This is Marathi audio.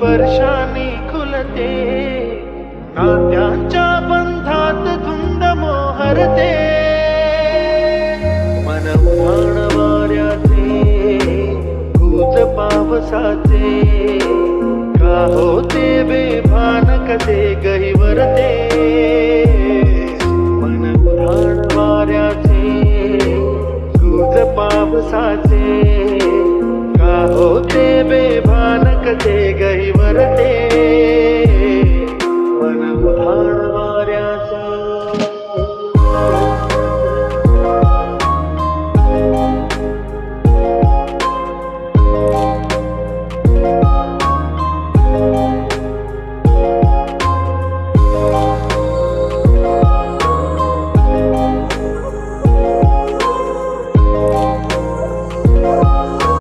वर्षांनी खुलते. नात्यांच्या बंधात धुंद मोहरते. मन उधाण वाऱ्याचे कूच पावसाचे का होते बेभान कसे गहिवरते. मन उधाण वाऱ्याचे कूच पावसाचे का होते बेभान कसे गहि